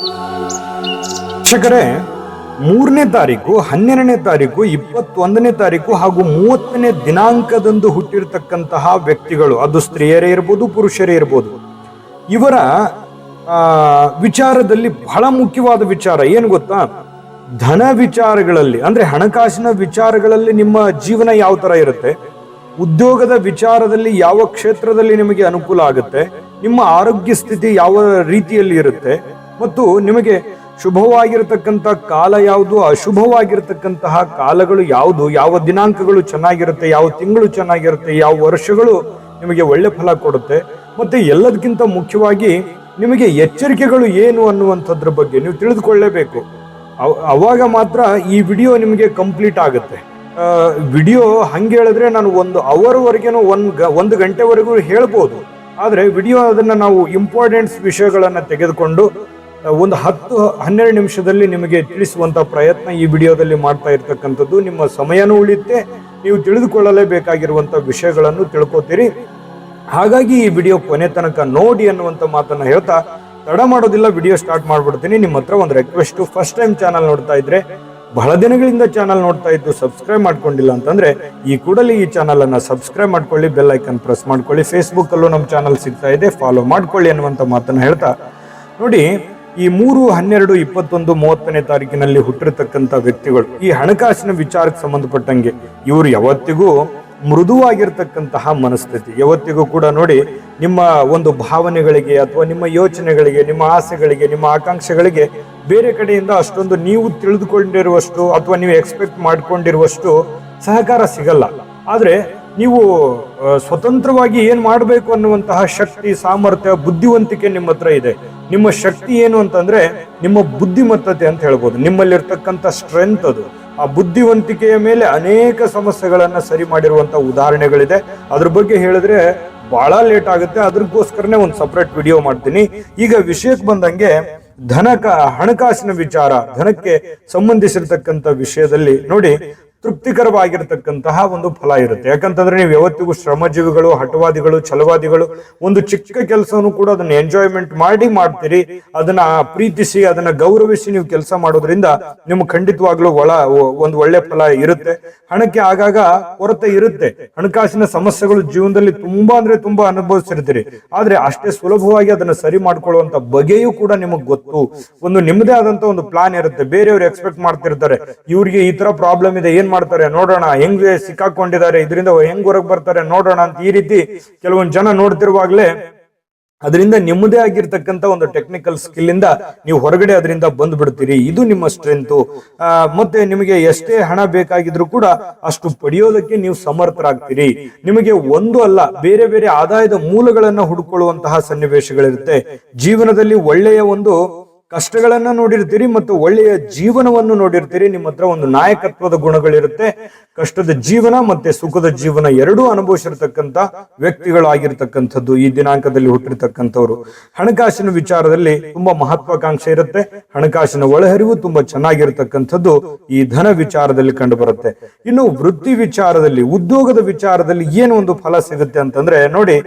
ಶಿಕ್ಷಕರೇ ಮೂರನೇ ತಾರೀಕು, ಹನ್ನೆರಡನೇ ತಾರೀಕು, ಇಪ್ಪತ್ತೊಂದನೇ ತಾರೀಕು ಹಾಗೂ ಮೂವತ್ತನೇ ದಿನಾಂಕದಂದು ಹುಟ್ಟಿರ್ತಕ್ಕಂತಹ ವ್ಯಕ್ತಿಗಳು. ಅದು ಸ್ತ್ರೀಯರೇ ಇರ್ಬೋದು, ಪುರುಷರೇ ಇರ್ಬೋದು. ಇವರ ವಿಚಾರದಲ್ಲಿ ಬಹಳ ಮುಖ್ಯವಾದ ವಿಚಾರ. ಏನು ಗೊತ್ತಾ? ಧನ ವಿಚಾರಗಳಲ್ಲಿ, ಅಂದ್ರೆ ಹಣಕಾಸಿನ ವಿಚಾರಗಳಲ್ಲಿ ನಿಮ್ಮ ಜೀವನ ಯಾವ ತರ ಇರುತ್ತೆ? ಉದ್ಯೋಗದ ವಿಚಾರದಲ್ಲಿ ಯಾವ ಕ್ಷೇತ್ರದಲ್ಲಿ ನಿಮಗೆ ಅನುಕೂಲ ಆಗುತ್ತೆ? ನಿಮ್ಮ ಆರೋಗ್ಯ ಸ್ಥಿತಿ ಯಾವ ರೀತಿಯಲ್ಲಿ ಇರುತ್ತೆ? ಮತ್ತು ನಿಮಗೆ ಶುಭವಾಗಿರತಕ್ಕಂಥ ಕಾಲ ಯಾವುದು, ಅಶುಭವಾಗಿರತಕ್ಕಂತಹ ಕಾಲಗಳು ಯಾವುದು, ಯಾವ ದಿನಾಂಕಗಳು ಚೆನ್ನಾಗಿರುತ್ತೆ, ಯಾವ ತಿಂಗಳು ಚೆನ್ನಾಗಿರುತ್ತೆ, ಯಾವ ವರ್ಷಗಳು ನಿಮಗೆ ಒಳ್ಳೆ ಫಲ ಕೊಡುತ್ತೆ. ಮತ್ತೆ ಎಲ್ಲದಕ್ಕಿಂತ ಮುಖ್ಯವಾಗಿ ನಿಮಗೆ ಎಚ್ಚರಿಕೆಗಳು ಏನು ಅನ್ನುವಂಥದ್ರ ಬಗ್ಗೆ ನೀವು ತಿಳಿದುಕೊಳ್ಳೇಬೇಕು. ಅವ- ಅವಾಗ ಮಾತ್ರ ಈ ವಿಡಿಯೋ ನಿಮಗೆ ಕಂಪ್ಲೀಟ್ ಆಗುತ್ತೆ. ವಿಡಿಯೋ ಹಂಗೆ ಹೇಳಿದ್ರೆ ನಾನು ಒಂದು ಅವರ್ವರೆಗೇನು ಒಂದು ಗ, ಒಂದು ಗಂಟೆವರೆಗೂ ಹೇಳ್ಬೋದು. ಆದರೆ ವಿಡಿಯೋ ಅದನ್ನು ನಾವು ಇಂಪಾರ್ಟೆಂಟ್ಸ್ ವಿಷಯಗಳನ್ನು ತೆಗೆದುಕೊಂಡು ಒಂದು ಹತ್ತು, ಹನ್ನೆರಡು ನಿಮಿಷದಲ್ಲಿ ನಿಮಗೆ ತಿಳಿಸುವಂತ ಪ್ರಯತ್ನ ಈ ವಿಡಿಯೋದಲ್ಲಿ ಮಾಡ್ತಾ ಇರ್ತಕ್ಕಂಥದ್ದು. ನಿಮ್ಮ ಸಮಯನೂ ಉಳಿಯುತ್ತೆ, ನೀವು ತಿಳಿದುಕೊಳ್ಳಲೇಬೇಕಾಗಿರುವಂಥ ವಿಷಯಗಳನ್ನು ತಿಳ್ಕೊತೀರಿ. ಹಾಗಾಗಿ ಈ ವಿಡಿಯೋ ಕೊನೆ ತನಕ ನೋಡಿ ಅನ್ನುವಂಥ ಮಾತನ್ನ ಹೇಳ್ತಾ, ತಡ ಮಾಡೋದಿಲ್ಲ, ವಿಡಿಯೋ ಸ್ಟಾರ್ಟ್ ಮಾಡ್ಬಿಡ್ತೀನಿ. ನಿಮ್ಮ ಹತ್ರ ಒಂದು ರಿಕ್ವೆಸ್ಟ್ ಫಸ್ಟ್ ಟೈಮ್ ಚಾನಲ್ ನೋಡ್ತಾ ಇದ್ರೆ, ಬಹಳ ದಿನಗಳಿಂದ ಚಾನಲ್ ನೋಡ್ತಾ ಇದ್ದು ಸಬ್ಸ್ಕ್ರೈಬ್ ಮಾಡ್ಕೊಂಡಿಲ್ಲ ಅಂತಂದ್ರೆ, ಈ ಕೂಡಲೇ ಈ ಚಾನಲ್ ಅನ್ನ ಸಬ್ಸ್ಕ್ರೈಬ್ ಮಾಡ್ಕೊಳ್ಳಿ ಬೆಲ್ ಐಕನ್ ಪ್ರೆಸ್ ಮಾಡ್ಕೊಳ್ಳಿ. ಫೇಸ್ಬುಕ್ ಅಲ್ಲೂ ನಮ್ಮ ಚಾನಲ್ ಸಿಗ್ತಾ ಇದೆ ಫಾಲೋ ಮಾಡ್ಕೊಳ್ಳಿ ಅನ್ನುವಂಥ ಮಾತನ್ನ ಹೇಳ್ತಾ, ನೋಡಿ ಈ ಮೂರು ಹನ್ನೆರಡು ಇಪ್ಪತ್ತೊಂದು ಮೂವತ್ತನೇ ತಾರೀಕಿನಲ್ಲಿ ಹುಟ್ಟಿರ್ತಕ್ಕಂಥ ವ್ಯಕ್ತಿಗಳು, ಈ ಹಣಕಾಸಿನ ವಿಚಾರಕ್ಕೆ ಸಂಬಂಧಪಟ್ಟಂಗೆ ಇವರು ಯಾವತ್ತಿಗೂ ಮೃದುವಾಗಿರ್ತಕ್ಕಂತಹ ಮನಸ್ಥಿತಿ. ಯಾವತ್ತಿಗೂ ಕೂಡ ನೋಡಿ, ನಿಮ್ಮ ಒಂದು ಭಾವನೆಗಳಿಗೆ ಅಥವಾ ನಿಮ್ಮ ಯೋಚನೆಗಳಿಗೆ, ನಿಮ್ಮ ಆಸೆಗಳಿಗೆ, ನಿಮ್ಮ ಆಕಾಂಕ್ಷೆಗಳಿಗೆ ಬೇರೆ ಕಡೆಯಿಂದ ಅಷ್ಟೊಂದು ನೀವು ತಿಳಿದುಕೊಂಡಿರುವಷ್ಟು ಅಥವಾ ನೀವು ಎಕ್ಸ್ಪೆಕ್ಟ್ ಮಾಡ್ಕೊಂಡಿರುವಷ್ಟು ಸಹಕಾರ ಸಿಗಲ್ಲ. ಆದರೆ ನೀವು ಸ್ವತಂತ್ರವಾಗಿ ಏನು ಮಾಡಬೇಕು ಅನ್ನುವಂತಹ ಶಕ್ತಿ, ಸಾಮರ್ಥ್ಯ, ಬುದ್ಧಿವಂತಿಕೆ ನಿಮ್ಮ ಹತ್ರ ಇದೆ. ನಿಮ್ಮ ಶಕ್ತಿ ಏನು ಅಂತಂದ್ರೆ ನಿಮ್ಮ ಬುದ್ಧಿಮತ್ತತೆ ಅಂತ ಹೇಳ್ಬೋದು. ನಿಮ್ಮಲ್ಲಿರ್ತಕ್ಕಂಥ ಸ್ಟ್ರೆಂತ್ ಅದು. ಆ ಬುದ್ಧಿವಂತಿಕೆಯ ಮೇಲೆ ಅನೇಕ ಸಮಸ್ಯೆಗಳನ್ನು ಸರಿ ಮಾಡಿರುವಂತ ಉದಾಹರಣೆಗಳಿದೆ. ಅದ್ರ ಬಗ್ಗೆ ಹೇಳಿದ್ರೆ ಬಹಳ ಲೇಟ್ ಆಗುತ್ತೆ. ಅದ್ರಗೋಸ್ಕರನೇ ಒಂದು ಸಪ್ರೇಟ್ ವಿಡಿಯೋ ಮಾಡ್ತೀನಿ. ಈಗ ವಿಷಯಕ್ಕೆ ಬಂದಂಗೆ ಧನಕ ಹಣಕಾಸಿನ ವಿಚಾರ, ಧನಕ್ಕೆ ಸಂಬಂಧಿಸಿರ್ತಕ್ಕಂಥ ವಿಷಯದಲ್ಲಿ ನೋಡಿ ತೃಪ್ತಿಕರವಾಗಿರ್ತಕ್ಕಂತಹ ಒಂದು ಫಲ ಇರುತ್ತೆ. ಯಾಕಂತಂದ್ರೆ ನೀವು ಯಾವತ್ತಿಗೂ ಶ್ರಮಜೀವಿಗಳು, ಹಠವಾದಿಗಳು, ಛಲವಾದಿಗಳು, ಒಂದು ಚಿಕ್ಕ ಕೆಲಸವನ್ನು ಕೂಡ ಅದನ್ನ ಎಂಜಾಯ್ಮೆಂಟ್ ಮಾಡಿ ಮಾಡ್ತೀರಿ, ಅದನ್ನ ಪ್ರೀತಿಸಿ, ಅದನ್ನ ಗೌರವಿಸಿ ನೀವು ಕೆಲಸ ಮಾಡೋದ್ರಿಂದ ನಿಮ್ಗೆ ಖಂಡಿತವಾಗ್ಲೂ ಒಳ, ಒಂದು ಒಳ್ಳೆ ಫಲ ಇರುತ್ತೆ. ಹಣಕ್ಕೆ ಆಗಾಗ ಕೊರತೆ ಇರುತ್ತೆ. ಹಣಕಾಸಿನ ಸಮಸ್ಯೆಗಳು ಜೀವನದಲ್ಲಿ ತುಂಬಾ ಅಂದ್ರೆ ತುಂಬಾ ಅನುಭವಿಸಿರ್ತೀರಿ. ಆದ್ರೆ ಅಷ್ಟೇ ಸುಲಭವಾಗಿ ಅದನ್ನ ಸರಿ ಮಾಡ್ಕೊಳ್ಳುವಂತ ಬಗೆಯೂ ಕೂಡ ನಿಮಗೆ ಗೊತ್ತು. ಒಂದು ನಿಮ್ಮದೇ ಆದಂತ ಒಂದು ಪ್ಲಾನ್ ಇರುತ್ತೆ. ಬೇರೆಯವ್ರು ಎಕ್ಸ್ಪೆಕ್ಟ್ ಮಾಡ್ತಿರ್ತಾರೆ. ಇವ್ರಿಗೆ ಈ ತರ ಪ್ರಾಬ್ಲಮ್ ಇದೆ, ಏನ್ ಮಾಡ್ತಾರೆ, ನೋಡೋಣ. ಹೆಂಗ್ ಸಿಕ್ಕಾಕೊಂಡಿದ್ದಾರೆ, ಇದರಿಂದ ಹೆಂಗ್ ಹೊರಗ್ ಬರ್ತಾರೆ, ನೋಡೋಣ ಅಂತ ಈ ರೀತಿ ಕೆಲವೊಂದು ಜನ ನೋಡ್ತಿರುವಾಗ್ಲೇ ಅದರಿಂದ ನಿಮ್ಮದೇ ಆಗಿರ್ತಕ್ಕಂಥ ಒಂದು ಟೆಕ್ನಿಕಲ್ ಸ್ಕಿಲ್ ಇಂದ ನೀವು ಹೊರಗಡೆ ಅದರಿಂದ ಬಂದು ಬಿಡ್ತೀರಿ ಇದು ನಿಮ್ಮ ಸ್ಟ್ರೆಂತ್ ಮತ್ತೆ ನಿಮಗೆ ಎಷ್ಟೇ ಹಣ ಬೇಕಾಗಿದ್ರು ಕೂಡ ಅಷ್ಟು ಪಡೆಯೋದಕ್ಕೆ ನೀವು ಸಮರ್ಥರಾಗ್ತೀರಿ. ನಿಮಗೆ ಒಂದು ಅಲ್ಲ, ಬೇರೆ ಬೇರೆ ಆದಾಯದ ಮೂಲಗಳನ್ನ ಹುಡುಕೊಳ್ಳುವಂತಹ ಸನ್ನಿವೇಶಗಳಿರುತ್ತೆ. ಜೀವನದಲ್ಲಿ ಒಳ್ಳೆಯ ಒಂದು ಕಷ್ಟಗಳನ್ನ ನೋಡಿರ್ತೀರಿ ಮತ್ತು ಒಳ್ಳೆಯ ಜೀವನವನ್ನು ನೋಡಿರ್ತೀರಿ. ನಿಮ್ಮ ಹತ್ರ ಒಂದು ನಾಯಕತ್ವದ ಗುಣಗಳಿರುತ್ತೆ. ಕಷ್ಟದ ಜೀವನ ಮತ್ತೆ ಸುಖದ ಜೀವನ ಎರಡೂ ಅನುಭವಿಸಿರ್ತಕ್ಕಂಥ ವ್ಯಕ್ತಿಗಳಾಗಿರ್ತಕ್ಕಂಥದ್ದು ಈ ದಿನಾಂಕದಲ್ಲಿ ಹುಟ್ಟಿರ್ತಕ್ಕಂಥವ್ರು. ಹಣಕಾಸಿನ ವಿಚಾರದಲ್ಲಿ ತುಂಬಾ ಮಹತ್ವಾಕಾಂಕ್ಷೆ ಇರುತ್ತೆ. ಹಣಕಾಸಿನ ಒಳಹರಿವು ತುಂಬಾ ಚೆನ್ನಾಗಿರ್ತಕ್ಕಂಥದ್ದು ಈ ಧನ ವಿಚಾರದಲ್ಲಿ ಕಂಡು ಬರುತ್ತೆ ಇನ್ನು ವೃತ್ತಿ ವಿಚಾರದಲ್ಲಿ, ಉದ್ಯೋಗದ ವಿಚಾರದಲ್ಲಿ ಏನು ಒಂದು ಫಲ ಸಿಗುತ್ತೆ ಅಂತಂದ್ರೆ ನೋಡಿ,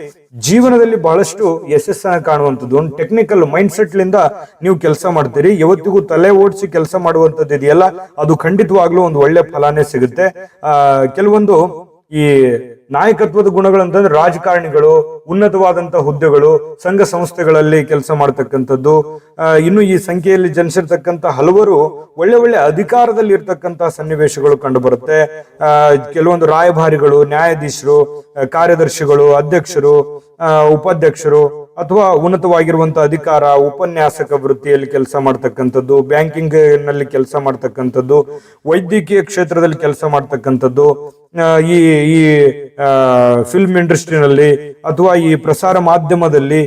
ಜೀವನದಲ್ಲಿ ಬಹಳಷ್ಟು ಯಶಸ್ಸನ್ನು ಕಾಣುವಂಥದ್ದು. ಒಂದು ಟೆಕ್ನಿಕಲ್ ಮೈಂಡ್ ಸೆಟ್ ಲಿಂದ ನೀವು ಕೆಲಸ ಮಾಡ್ತೀರಿ, ಯಾವತ್ತಿಗೂ ತಲೆ ಓಡಿಸಿ ಕೆಲಸ ಮಾಡುವಂತದ್ದು ಇದೆಯಲ್ಲ, ಅದು ಖಂಡಿತವಾಗ್ಲೂ ಒಂದು ಒಳ್ಳೆ ಫಲಾನೇ ಸಿಗುತ್ತೆ. ಕೆಲವೊಂದು ಈ ನಾಯಕತ್ವದ ಗುಣಗಳು ಅಂತಂದ್ರೆ ರಾಜಕಾರಣಿಗಳು ಉನ್ನತವಾದಂತಹ ಹುದ್ದೆಗಳು ಸಂಘ ಸಂಸ್ಥೆಗಳಲ್ಲಿ ಕೆಲಸ ಮಾಡತಕ್ಕಂಥದ್ದು ಇನ್ನು ಈ ಸಂಖ್ಯೆಯಲ್ಲಿ ಜನಿಸಿರ್ತಕ್ಕಂಥ ಹಲವರು ಒಳ್ಳೆ ಒಳ್ಳೆ ಅಧಿಕಾರದಲ್ಲಿ ಇರ್ತಕ್ಕಂಥ ಸನ್ನಿವೇಶಗಳು ಕಂಡು ಬರುತ್ತೆ. ಆ, ಕೆಲವೊಂದು ರಾಯಭಾರಿಗಳು ನ್ಯಾಯಾಧೀಶರು ಕಾರ್ಯದರ್ಶಿಗಳು ಅಧ್ಯಕ್ಷರು ಉಪಾಧ್ಯಕ್ಷರು ಅಥವಾ ಉನ್ನತವಾಗಿರುವಂತ ಅಧಿಕಾರ ಉಪನ್ಯಾಸಕ ವೃತ್ತಿಯಲ್ಲಿ ಕೆಲಸ ಮಾಡ್ತಕ್ಕಂಥದ್ದು ಬ್ಯಾಂಕಿಂಗ್ನಲ್ಲಿ ಕೆಲಸ ಮಾಡ್ತಕ್ಕಂಥದ್ದು ವೈದ್ಯಕೀಯ ಕ್ಷೇತ್ರದಲ್ಲಿ ಕೆಲಸ ಮಾಡ್ತಕ್ಕಂಥದ್ದು ಈ ಈ ಫಿಲ್ಮ್ ಇಂಡಸ್ಟ್ರಿನಲ್ಲಿ ಅಥವಾ ಈ ಪ್ರಸಾರ ಮಾಧ್ಯಮದಲ್ಲಿ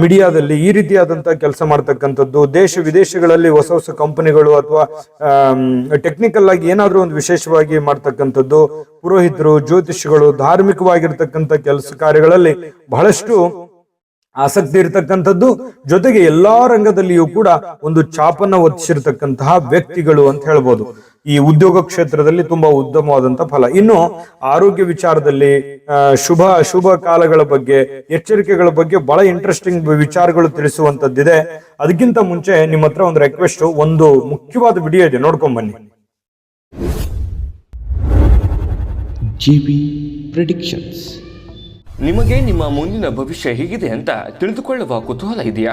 ಮೀಡಿಯಾದಲ್ಲಿ ಈ ರೀತಿಯಾದಂತಹ ಕೆಲಸ ಮಾಡ್ತಕ್ಕಂಥದ್ದು, ದೇಶ ವಿದೇಶಗಳಲ್ಲಿ ಹೊಸ ಹೊಸ ಕಂಪನಿಗಳು ಅಥವಾ ಟೆಕ್ನಿಕಲ್ ಆಗಿ ಏನಾದ್ರೂ ಒಂದು ವಿಶೇಷವಾಗಿ ಮಾಡ್ತಕ್ಕಂಥದ್ದು, ಪುರೋಹಿತರು ಜ್ಯೋತಿಷಿಗಳು ಧಾರ್ಮಿಕವಾಗಿರ್ತಕ್ಕಂಥ ಕೆಲಸ ಕಾರ್ಯಗಳಲ್ಲಿ ಬಹಳಷ್ಟು ಆಸಕ್ತಿ ಇರತಕ್ಕಂಥದ್ದು, ಜೊತೆಗೆ ಎಲ್ಲಾ ರಂಗದಲ್ಲಿಯೂ ಕೂಡ ಒಂದು ಚಾಪನ್ನ ಒತ್ತಿಸಿರ್ತಕ್ಕಂತಹ ವ್ಯಕ್ತಿಗಳು ಅಂತ ಹೇಳ್ಬೋದು. ಈ ಉದ್ಯೋಗ ಕ್ಷೇತ್ರದಲ್ಲಿ ತುಂಬಾ ಉತ್ತಮವಾದಂತಹ ಫಲ. ಇನ್ನು ಆರೋಗ್ಯ ವಿಚಾರದಲ್ಲಿ ಆ, ಶುಭ ಶುಭ ಕಾಲಗಳ ಬಗ್ಗೆ ಎಚ್ಚರಿಕೆಗಳ ಬಗ್ಗೆ ಬಹಳ ಇಂಟ್ರೆಸ್ಟಿಂಗ್ ವಿಚಾರಗಳು ತಿಳಿಸುವಂತದ್ದಿದೆ. ಅದಕ್ಕಿಂತ ಮುಂಚೆ ನಿಮ್ಮ ಹತ್ರ ಒಂದು ರಿಕ್ವೆಸ್ಟ್ ಒಂದು ಮುಖ್ಯವಾದ ವಿಡಿಯೋ ಇದೆ. ನೋಡ್ಕೊಂಡ್ ಬನ್ನಿ. ಜಿ ಪ್ರಿಡಿಕ್ಷನ್ಸ್ ನಿಮಗೆ ನಿಮ್ಮ ಮುಂದಿನ ಭವಿಷ್ಯ ಹೇಗಿದೆ ಅಂತ ತಿಳಿದುಕೊಳ್ಳುವ ಕುತೂಹಲ ಇದೆಯಾ?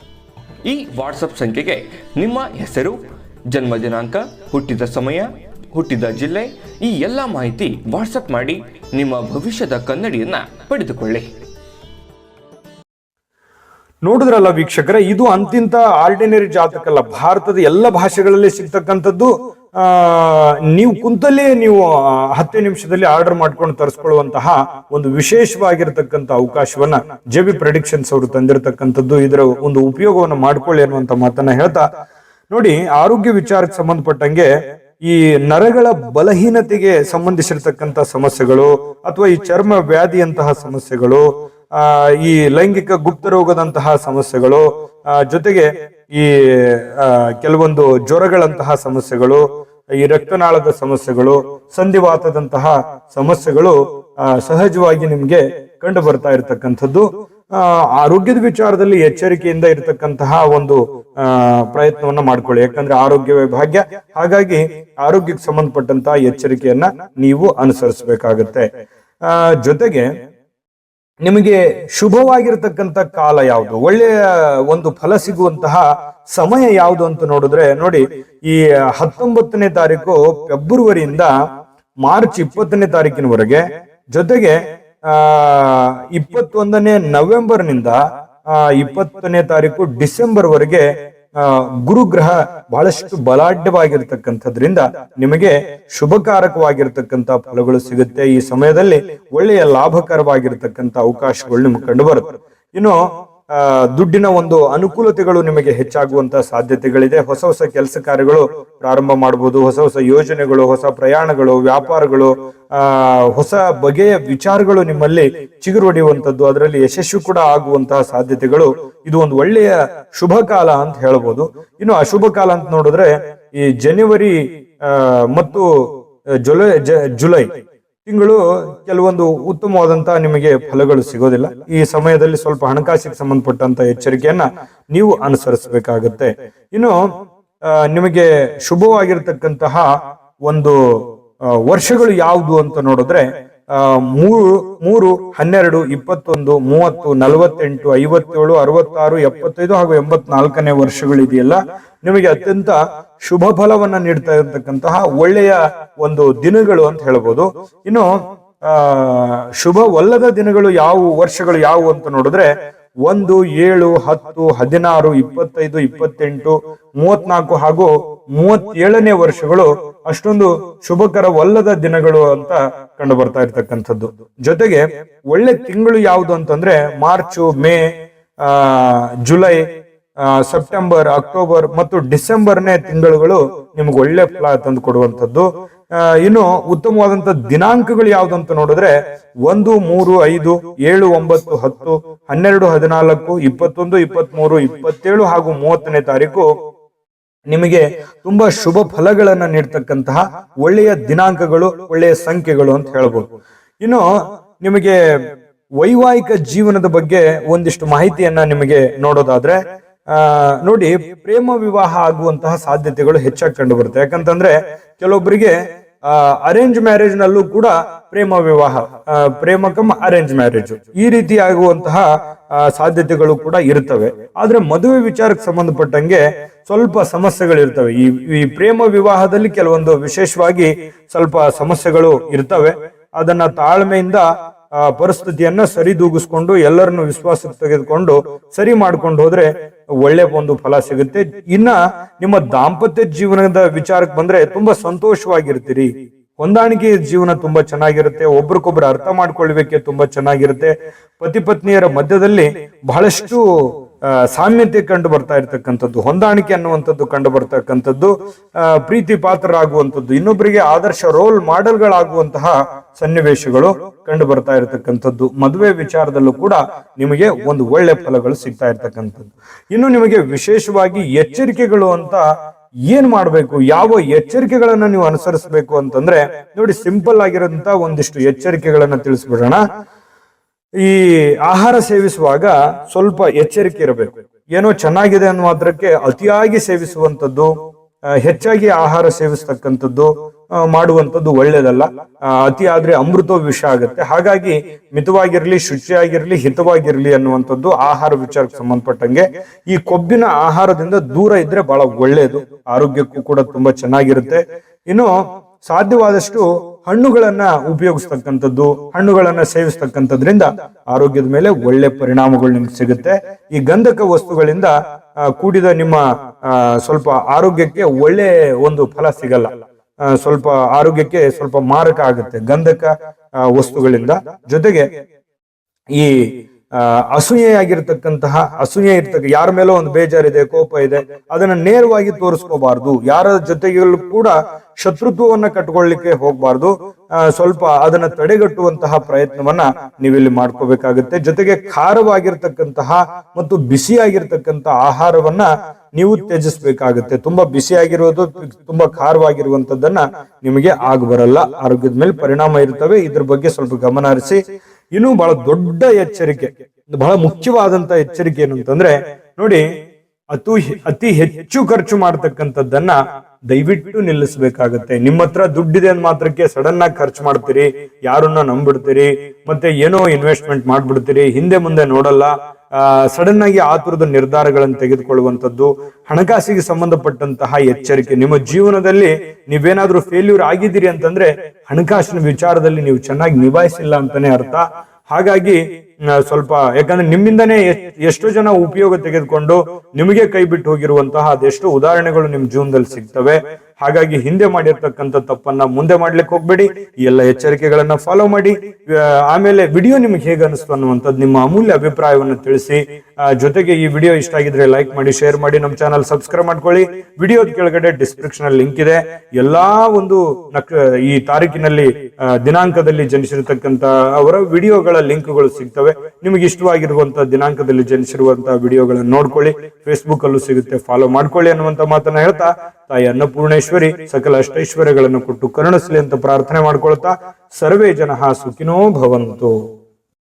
ಈ ವಾಟ್ಸಪ್ ಸಂಖ್ಯೆಗೆ ನಿಮ್ಮ ಹೆಸರು, ಜನ್ಮ ದಿನಾಂಕ, ಹುಟ್ಟಿದ ಸಮಯ, ಹುಟ್ಟಿದ ಜಿಲ್ಲೆ, ಈ ಎಲ್ಲ ಮಾಹಿತಿ ವಾಟ್ಸಪ್ ಮಾಡಿ ನಿಮ್ಮ ಭವಿಷ್ಯದ ಕನ್ನಡಿಯನ್ನ ಪಡೆದುಕೊಳ್ಳಿ. ನೋಡಿದ್ರಲ್ಲ ವೀಕ್ಷಕರೇ, ಇದು ಅಂತಿಂತ ಆರ್ಡಿನರಿ ಜಾತಕ ಅಲ್ಲ ಭಾರತದ ಎಲ್ಲ ಭಾಷೆಗಳಲ್ಲಿ ಸಿಗ್ತಕ್ಕಂಥದ್ದು ನೀವು ಕುಂತಲ್ಲೇ ನೀವು ಹತ್ತು ನಿಮಿಷದಲ್ಲಿ ಆರ್ಡರ್ ಮಾಡ್ಕೊಂಡು ತರಿಸ್ಕೊಳ್ಳುವಂತಹ ಒಂದು ವಿಶೇಷವಾಗಿರತಕ್ಕಂತ ಅವಕಾಶವನ್ನ ಜೆಬಿ ಪ್ರೆಡಿಕ್ಷನ್ಸ್ ಅವರು ತಂದಿರತಕ್ಕಂಥದ್ದು. ಇದರ ಒಂದು ಉಪಯೋಗವನ್ನು ಮಾಡ್ಕೊಳ್ಳಿ ಅನ್ನುವಂತ ಮಾತನ್ನ ಹೇಳ್ತಾ, ನೋಡಿ, ಆರೋಗ್ಯ ವಿಚಾರಕ್ಕೆ ಸಂಬಂಧಪಟ್ಟಂಗೆ ಈ ನರಗಳ ಬಲಹೀನತೆಗೆ ಸಂಬಂಧಿಸಿರ್ತಕ್ಕಂಥ ಸಮಸ್ಯೆಗಳು ಅಥವಾ ಈ ಚರ್ಮ ವ್ಯಾಧಿಯಂತಹ ಸಮಸ್ಯೆಗಳು, ಆ, ಈ ಲೈಂಗಿಕ ಗುಪ್ತ ರೋಗದಂತಹ ಸಮಸ್ಯೆಗಳು ಜೊತೆಗೆ ಈ ಕೆಲವೊಂದು ಜ್ವರಗಳಂತಹ ಸಮಸ್ಯೆಗಳು ಈ ರಕ್ತನಾಳದ ಸಮಸ್ಯೆಗಳು ಸಂಧಿವಾತದಂತಹ ಸಮಸ್ಯೆಗಳು ಆ, ಸಹಜವಾಗಿ ನಿಮ್ಗೆ ಕಂಡು ಬರ್ತಾ ಇರತಕ್ಕಂಥದ್ದು ಆರೋಗ್ಯದ ವಿಚಾರದಲ್ಲಿ ಎಚ್ಚರಿಕೆಯಿಂದ ಇರತಕ್ಕಂತಹ ಒಂದು ಪ್ರಯತ್ನವನ್ನ ಮಾಡ್ಕೊಳ್ಳಿ. ಯಾಕಂದ್ರೆ ಆರೋಗ್ಯವೇ ಭಾಗ್ಯ ಹಾಗಾಗಿ ಆರೋಗ್ಯಕ್ಕೆ ಸಂಬಂಧಪಟ್ಟಂತಹ ಎಚ್ಚರಿಕೆಯನ್ನ ನೀವು ಅನುಸರಿಸಬೇಕಾಗತ್ತೆ. ಜೊತೆಗೆ ನಿಮಗೆ ಶುಭವಾಗಿರ್ತಕ್ಕಂಥ ಕಾಲ ಯಾವುದು? ಒಳ್ಳೆಯ ಒಂದು ಫಲ ಸಿಗುವಂತಹ ಸಮಯ ಯಾವುದು ಅಂತ ನೋಡಿದ್ರೆ, ನೋಡಿ, ಈ ಹತ್ತೊಂಬತ್ತನೇ ತಾರೀಕು ಫೆಬ್ರವರಿಯಿಂದ ಮಾರ್ಚ್ ಇಪ್ಪತ್ತನೇ ತಾರೀಕಿನವರೆಗೆ, ಜೊತೆಗೆ, ಆ, ಇಪ್ಪತ್ತೊಂದನೇ ನವೆಂಬರ್ನಿಂದ, ಆ, ಇಪ್ಪತ್ತನೇ ತಾರೀಕು ಡಿಸೆಂಬರ್ ವರೆಗೆ ಆ ಗುರುಗ್ರಹ ಬಹಳಷ್ಟು ಬಲಾಢ್ಯವಾಗಿರ್ತಕ್ಕಂಥದ್ರಿಂದ ನಿಮಗೆ ಶುಭಕಾರಕವಾಗಿರ್ತಕ್ಕಂಥ ಫಲಗಳು ಸಿಗುತ್ತೆ. ಈ ಸಮಯದಲ್ಲಿ ಒಳ್ಳೆಯ ಲಾಭಕರವಾಗಿರ್ತಕ್ಕಂಥ ಅವಕಾಶಗಳು ನಿಮ್ಗೆ ಕಂಡು ಬರುತ್ತೆ ಇನ್ನು ದುಡ್ಡಿನ ಒಂದು ಅನುಕೂಲತೆಗಳು ನಿಮಗೆ ಹೆಚ್ಚಾಗುವಂತ ಸಾಧ್ಯತೆಗಳಿದೆ. ಹೊಸ ಹೊಸ ಕೆಲಸ ಕಾರ್ಯಗಳು ಪ್ರಾರಂಭ ಮಾಡಬಹುದು ಹೊಸ ಹೊಸ ಯೋಜನೆಗಳು, ಹೊಸ ಪ್ರಯಾಣಗಳು, ವ್ಯಾಪಾರಗಳು ಹೊಸ ಬಗೆಯ ವಿಚಾರಗಳು ನಿಮ್ಮಲ್ಲಿ ಚಿಗುರು ಹೊಡೆಯುವಂತದ್ದು ಅದರಲ್ಲಿ ಯಶಸ್ಸು ಕೂಡ ಆಗುವಂತಹ ಸಾಧ್ಯತೆಗಳು ಇದು ಒಂದು ಒಳ್ಳೆಯ ಶುಭ ಕಾಲ ಅಂತ ಹೇಳಬಹುದು ಇನ್ನು ಅಶುಭ ಕಾಲ ಅಂತ ನೋಡಿದ್ರೆ ಈ ಜನವರಿ ಮತ್ತು ಜುಲೈ ಜುಲೈ ತಿಂಗಳು ಕೆಲವೊಂದು ಉತ್ತಮವಾದಂತಹ ನಿಮಗೆ ಫಲಗಳು ಸಿಗೋದಿಲ್ಲ. ಈ ಸಮಯದಲ್ಲಿ ಸ್ವಲ್ಪ ಹಣಕಾಸಿಗೆ ಸಂಬಂಧಪಟ್ಟಂತ ಎಚ್ಚರಿಕೆಯನ್ನ ನೀವು ಅನುಸರಿಸಬೇಕಾಗತ್ತೆ. ಇನ್ನು ನಿಮಗೆ ಶುಭವಾಗಿರ್ತಕ್ಕಂತಹ ಒಂದು ವರ್ಷಗಳು ಯಾವುದು ಅಂತ ನೋಡಿದ್ರೆ ಮೂರು ಮೂರು, ಹನ್ನೆರಡು, ಇಪ್ಪತ್ತೊಂದು, ಮೂವತ್ತು, ನಲವತ್ತೆಂಟು, ಐವತ್ತೇಳು, ಅರವತ್ತಾರು, ಎಪ್ಪತ್ತೈದು ಹಾಗೂ ಎಂಬತ್ನಾಲ್ಕನೇ ವರ್ಷಗಳಿದೆಯಲ್ಲ, ನಿಮಗೆ ಅತ್ಯಂತ ಶುಭ ಫಲವನ್ನ ನೀಡ್ತಾ ಇರತಕ್ಕಂತಹ ಒಳ್ಳೆಯ ಒಂದು ದಿನಗಳು ಅಂತ ಹೇಳ್ಬೋದು. ಇನ್ನು, ಆ, ಶುಭವಲ್ಲದ ದಿನಗಳು ಯಾವು ವರ್ಷಗಳು ಯಾವುವು ಅಂತ ನೋಡಿದ್ರೆ ಒಂದು, ಏಳು, ಹತ್ತು, ಹದಿನಾರು, ಇಪ್ಪತ್ತೈದು, ಇಪ್ಪತ್ತೆಂಟು, ಮೂವತ್ನಾಲ್ಕು ಹಾಗೂ ಮೂವತ್ತೇಳನೇ ವರ್ಷಗಳು ಅಷ್ಟೊಂದು ಶುಭಕರವಲ್ಲದ ದಿನಗಳು ಅಂತ ಕಂಡು ಬರ್ತಾ ಇರ್ತಕ್ಕಂಥದ್ದು. ಜೊತೆಗೆ ಒಳ್ಳೆ ತಿಂಗಳು ಯಾವುದು ಅಂತಂದ್ರೆ March, May July September, October ಮತ್ತು ಡಿಸೆಂಬರ್ನೇ ತಿಂಗಳುಗಳು ನಿಮ್ಗೆ ಒಳ್ಳೆ ಫಲ ತಂದು ಕೊಡುವಂಥದ್ದು. ಇನ್ನು ಉತ್ತಮವಾದಂತ ದಿನಾಂಕಗಳು ಯಾವ್ದಂತ ನೋಡಿದ್ರೆ ಒಂದು, ಮೂರು, ಐದು, ಏಳು, ಒಂಬತ್ತು, ಹತ್ತು, ಹನ್ನೆರಡು, ಹದಿನಾಲ್ಕು, ಇಪ್ಪತ್ತೊಂದು, ಇಪ್ಪತ್ಮೂರು, ಇಪ್ಪತ್ತೇಳು ಹಾಗೂ ಮೂವತ್ತನೇ ತಾರೀಕು ನಿಮಗೆ ತುಂಬಾ ಶುಭ ಫಲಗಳನ್ನ ನೀಡ್ತಕ್ಕಂತಹ ಒಳ್ಳೆಯ ದಿನಾಂಕಗಳು, ಒಳ್ಳೆಯ ಸಂಖ್ಯೆಗಳು ಅಂತ ಹೇಳ್ಬೋದು. ಇನ್ನು ನಿಮಗೆ ವೈವಾಹಿಕ ಜೀವನದ ಬಗ್ಗೆ ಒಂದಿಷ್ಟು ಮಾಹಿತಿಯನ್ನ ನಿಮಗೆ ನೋಡೋದಾದ್ರೆ, ಆ, ನೋಡಿ, ಪ್ರೇಮ ವಿವಾಹ ಆಗುವಂತಹ ಸಾಧ್ಯತೆಗಳು ಹೆಚ್ಚಾಗಿ ಕಂಡು ಬರುತ್ತೆ. ಯಾಕಂತಂದ್ರೆ ಕೆಲವೊಬ್ಬರಿಗೆ ಅರೇಂಜ್ ಮ್ಯಾರೇಜ್ ನಲ್ಲೂ ಕೂಡ ಪ್ರೇಮ ವಿವಾಹ ಪ್ರೇಮ ಕಮ್ ಅರೇಂಜ್ ಮ್ಯಾರೇಜ್ ಈ ರೀತಿ ಆಗುವಂತಹ ಸಾಧ್ಯತೆಗಳು ಕೂಡ ಇರ್ತವೆ. ಆದ್ರೆ ಮದುವೆ ವಿಚಾರಕ್ಕೆ ಸಂಬಂಧಪಟ್ಟಂಗೆ ಸ್ವಲ್ಪ ಸಮಸ್ಯೆಗಳು ಇರ್ತವೆ ಈ ಈ ಪ್ರೇಮ ವಿವಾಹದಲ್ಲಿ ಕೆಲವೊಂದು ವಿಶೇಷವಾಗಿ ಸ್ವಲ್ಪ ಸಮಸ್ಯೆಗಳು ಇರ್ತವೆ. ಅದನ್ನ ತಾಳ್ಮೆಯಿಂದ ಪರಿಸ್ಥಿತಿಯನ್ನ ಸರಿದೂಗಿಸ್ಕೊಂಡು ಎಲ್ಲರನ್ನು ವಿಶ್ವಾಸಕ್ಕೆ ತೆಗೆದುಕೊಂಡು ಸರಿ ಮಾಡ್ಕೊಂಡು ಹೋದ್ರೆ ಒಳ್ಳೆ ಒಂದು ಫಲ ಸಿಗುತ್ತೆ. ಇನ್ನ ನಿಮ್ಮ ದಾಂಪತ್ಯ ಜೀವನದ ವಿಚಾರಕ್ಕೆ ಬಂದ್ರೆ ತುಂಬಾ ಸಂತೋಷವಾಗಿರ್ತೀರಿ. ಹೊಂದಾಣಿಕೆ ಜೀವನ ತುಂಬಾ ಚೆನ್ನಾಗಿರುತ್ತೆ. ಒಬ್ರಿಗೊಬ್ರು ಅರ್ಥ ಮಾಡ್ಕೊಳ್ಬೇಕೆ ತುಂಬಾ ಚೆನ್ನಾಗಿರುತ್ತೆ. ಪತಿ ಪತ್ನಿಯರ ಮಧ್ಯದಲ್ಲಿ ಬಹಳಷ್ಟು ಆ, ಸಾಮ್ಯತೆ ಕಂಡು ಬರ್ತಾ ಇರ್ತಕ್ಕಂಥದ್ದು, ಹೊಂದಾಣಿಕೆ ಅನ್ನುವಂಥದ್ದು ಕಂಡು ಬರ್ತಕ್ಕಂಥದ್ದು ಪ್ರೀತಿ ಪಾತ್ರರಾಗುವಂಥದ್ದು ಇನ್ನೊಬ್ಬರಿಗೆ ಆದರ್ಶ ರೋಲ್ ಮಾಡೆಲ್ಗಳಾಗುವಂತಹ ಸನ್ನಿವೇಶಗಳು ಕಂಡು ಬರ್ತಾ ಇರತಕ್ಕಂಥದ್ದು. ಮದುವೆ ವಿಚಾರದಲ್ಲೂ ಕೂಡ ನಿಮಗೆ ಒಂದು ಒಳ್ಳೆ ಫಲಗಳು ಸಿಗ್ತಾ ಇರ್ತಕ್ಕಂಥದ್ದು. ಇನ್ನು ನಿಮಗೆ ವಿಶೇಷವಾಗಿ ಎಚ್ಚರಿಕೆಗಳು ಅಂತ ಏನ್ ಮಾಡ್ಬೇಕು, ಯಾವ ಎಚ್ಚರಿಕೆಗಳನ್ನ ನೀವು ಅನುಸರಿಸಬೇಕು ಅಂತಂದ್ರೆ, ನೋಡಿ, ಸಿಂಪಲ್ ಆಗಿರೋಂತ ಒಂದಿಷ್ಟು ಎಚ್ಚರಿಕೆಗಳನ್ನ ತಿಳಿಸ್ಬಿಡೋಣ. ಈ ಆಹಾರ ಸೇವಿಸುವಾಗ ಸ್ವಲ್ಪ ಎಚ್ಚರಿಕೆ ಇರಬೇಕು. ಏನೋ ಚೆನ್ನಾಗಿದೆ ಅನ್ನೋ ಮಾತ್ರಕ್ಕೆ ಅತಿಯಾಗಿ ಸೇವಿಸುವಂತದ್ದು ಹೆಚ್ಚಾಗಿ ಆಹಾರ ಸೇವಿಸ್ತಕ್ಕಂಥದ್ದು ಮಾಡುವಂಥದ್ದು ಒಳ್ಳೇದಲ್ಲ. ಅತಿ ಆದ್ರೆ ಅಮೃತ ವಿಷ ಆಗುತ್ತೆ. ಹಾಗಾಗಿ ಮಿತವಾಗಿರ್ಲಿ, ಶುಚಿಯಾಗಿರ್ಲಿ, ಹಿತವಾಗಿರ್ಲಿ ಅನ್ನುವಂಥದ್ದು ಆಹಾರ ವಿಚಾರಕ್ಕೆ ಸಂಬಂಧಪಟ್ಟಂಗೆ ಈ ಕೊಬ್ಬಿನ ಆಹಾರದಿಂದ ದೂರ ಇದ್ರೆ ಬಹಳ ಒಳ್ಳೆಯದು ಆರೋಗ್ಯಕ್ಕೂ ಕೂಡ ತುಂಬಾ ಚೆನ್ನಾಗಿರುತ್ತೆ. ಇನ್ನು ಸಾಧ್ಯವಾದಷ್ಟು ಹಣ್ಣುಗಳನ್ನ ಉಪಯೋಗಿಸ್ತಕ್ಕಂಥದ್ದು, ಹಣ್ಣುಗಳನ್ನ ಸೇವಿಸ್ತಕ್ಕಂಥದ್ರಿಂದ ಆರೋಗ್ಯದ ಮೇಲೆ ಒಳ್ಳೆ ಪರಿಣಾಮಗಳು ನಿಮ್ಗೆ ಸಿಗುತ್ತೆ. ಈ ಗಂಧಕ ವಸ್ತುಗಳಿಂದ ಕೂಡಿದ ನಿಮ್ಮ ಸ್ವಲ್ಪ ಆರೋಗ್ಯಕ್ಕೆ ಒಳ್ಳೆ ಒಂದು ಫಲ ಸಿಗಲ್ಲ. ಸ್ವಲ್ಪ ಆರೋಗ್ಯಕ್ಕೆ ಸ್ವಲ್ಪ ಮಾರಕ ಆಗುತ್ತೆ ಗಂಧಕ ವಸ್ತುಗಳಿಂದ. ಜೊತೆಗೆ ಈ ಅಸೂಯೆಯಾಗಿರ್ತಕ್ಕಂತಹ, ಅಸೂಯೆ ಇರ್ತಕ್ಕ ಯಾರ ಮೇಲೋ ಒಂದು ಬೇಜಾರಿದೆ, ಕೋಪ ಇದೆ, ಅದನ್ನ ನೇರವಾಗಿ ತೋರಿಸ್ಕೋಬಾರ್ದು. ಯಾರ ಜೊತೆಗಲ್ಲೂ ಕೂಡ ಶತ್ರುತ್ವವನ್ನ ಕಟ್ಕೊಳ್ಳಿಕ್ಕೆ ಹೋಗ್ಬಾರ್ದು. ಸ್ವಲ್ಪ ಅದನ್ನ ತಡೆಗಟ್ಟುವಂತಹ ಪ್ರಯತ್ನವನ್ನ ನೀವಿಲ್ಲಿ ಮಾಡ್ಕೋಬೇಕಾಗುತ್ತೆ. ಜೊತೆಗೆ ಖಾರವಾಗಿರ್ತಕ್ಕಂತಹ ಮತ್ತು ಬಿಸಿಯಾಗಿರ್ತಕ್ಕಂಥ ಆಹಾರವನ್ನ ನೀವು ತ್ಯಜಿಸ್ಬೇಕಾಗುತ್ತೆ. ತುಂಬಾ ಬಿಸಿಯಾಗಿರೋದು, ತುಂಬಾ ಖಾರವಾಗಿರುವಂತದ್ದನ್ನ ನಿಮಗೆ ಆಗ ಬರಲ್ಲ. ಆರೋಗ್ಯದ ಮೇಲೆ ಪರಿಣಾಮ ಇರ್ತವೆ. ಇದ್ರ ಬಗ್ಗೆ ಸ್ವಲ್ಪ ಗಮನ ಹರಿಸಿ ಇನ್ನು ಬಹಳ ದೊಡ್ಡ ಎಚ್ಚರಿಕೆ ಬಹಳ ಮುಖ್ಯವಾದಂತ ಎಚ್ಚರಿಕೆ ಏನು ಅಂತಂದ್ರೆ, ನೋಡಿ, ಅತು ಅತಿ ಹೆಚ್ಚು ಖರ್ಚು ಮಾಡ್ತಕ್ಕಂಥದ್ದನ್ನ ದಯವಿಟ್ಟು ನಿಲ್ಲಿಸಬೇಕಾಗತ್ತೆ. ನಿಮ್ಮ ಹತ್ರ ದುಡ್ಡಿದೆ ಅಂದ್ ಮಾತ್ರಕ್ಕೆ ಸಡನ್ ಆಗಿ ಖರ್ಚು ಮಾಡ್ತೀರಿ, ಯಾರನ್ನ ನಂಬಿಡ್ತೀರಿ, ಮತ್ತೆ ಏನೋ ಇನ್ವೆಸ್ಟ್ಮೆಂಟ್ ಮಾಡ್ಬಿಡ್ತೀರಿ, ಹಿಂದೆ ಮುಂದೆ ನೋಡಲ್ಲ ಸಡನ್ ಆಗಿ ಆತುರದ ನಿರ್ಧಾರಗಳನ್ನು ತೆಗೆದುಕೊಳ್ಳುವಂತದ್ದು ಹಣಕಾಸಿಗೆ ಸಂಬಂಧಪಟ್ಟಂತಹ ಎಚ್ಚರಿಕೆ. ನಿಮ್ಮ ಜೀವನದಲ್ಲಿ ನೀವೇನಾದ್ರೂ ಫೇಲ್ಯೂರ್ ಆಗಿದ್ದೀರಿ ಅಂತಂದ್ರೆ ಹಣಕಾಸಿನ ವಿಚಾರದಲ್ಲಿ ನೀವು ಚೆನ್ನಾಗಿ ನಿಭಾಯಿಸಿಲ್ಲ ಅಂತಾನೆ ಅರ್ಥ. ಹಾಗಾಗಿ ಸ್ವಲ್ಪ, ಯಾಕಂದ್ರೆ ನಿಮ್ಮಿಂದನೇ ಎಷ್ಟೋ ಜನ ಉಪಯೋಗ ತೆಗೆದುಕೊಂಡು ನಿಮಗೆ ಕೈ ಬಿಟ್ಟು ಹೋಗಿರುವಂತಹ ಅದೆಷ್ಟೋ ಉದಾಹರಣೆಗಳು ನಿಮ್ ಜೀವನದಲ್ಲಿ ಸಿಗ್ತವೆ. ಹಾಗಾಗಿ ಹಿಂದೆ ಮಾಡಿರ್ತಕ್ಕಂಥ ತಪ್ಪನ್ನ ಮುಂದೆ ಮಾಡ್ಲಿಕ್ಕೆ ಹೋಗ್ಬೇಡಿ. ಈ ಎಲ್ಲ ಎಚ್ಚರಿಕೆಗಳನ್ನ ಫಾಲೋ ಮಾಡಿ. ಆಮೇಲೆ ವಿಡಿಯೋ ನಿಮ್ಗೆ ಹೇಗೆ ಅನಿಸ್ತು ಅನ್ನುವಂಥದ್ದು ನಿಮ್ಮ ಅಮೂಲ್ಯ ಅಭಿಪ್ರಾಯವನ್ನು ತಿಳಿಸಿ. ಜೊತೆಗೆ ಈ ವಿಡಿಯೋ ಇಷ್ಟ ಆಗಿದ್ರೆ ಲೈಕ್ ಮಾಡಿ ಶೇರ್ ಮಾಡಿ, ನಮ್ಮ ಚಾನಲ್ ಸಬ್ಸ್ಕ್ರೈಬ್ ಮಾಡ್ಕೊಳ್ಳಿ. ವಿಡಿಯೋದ ಕೆಳಗಡೆ ಡಿಸ್ಕ್ರಿಪ್ಷನ್ ಲಿಂಕ್ ಇದೆ. ಎಲ್ಲಾ ಒಂದು ಈ ತಾರೀಕಿನಲ್ಲಿ ದಿನಾಂಕದಲ್ಲಿ ಜನಿಸಿರತಕ್ಕಂತ ಅವರ ವಿಡಿಯೋಗಳ ಲಿಂಕ್ಗಳು ಸಿಗ್ತವೆ. ನಿಮಗೆ ಇಷ್ಟವಾಗಿರುವಂತಹ ದಿನಾಂಕದಲ್ಲಿ ಜನಿಸಿರುವಂತಹ ವಿಡಿಯೋಗಳನ್ನು ನೋಡ್ಕೊಳ್ಳಿ. ಫೇಸ್ಬುಕ್ ಅಲ್ಲೂ ಸಿಗುತ್ತೆ ಫಾಲೋ ಮಾಡ್ಕೊಳ್ಳಿ ಅನ್ನುವಂತ ಮಾತನ್ನ ಹೇಳ್ತಾ. ತಾಯಿ ಅನ್ನಪೂರ್ಣೇಶ್ವರಿ ಸಕಲ ಅಷ್ಟೈಶ್ವರ್ಯಗಳನ್ನು ಕೊಟ್ಟು ಕರುಣಿಸಲಿ ಅಂತ ಪ್ರಾರ್ಥನೆ ಮಾಡ್ಕೊಳ್ತಾ ಸರ್ವೇ ಜನ ಸುಖಿನೋ ಭವಂತು.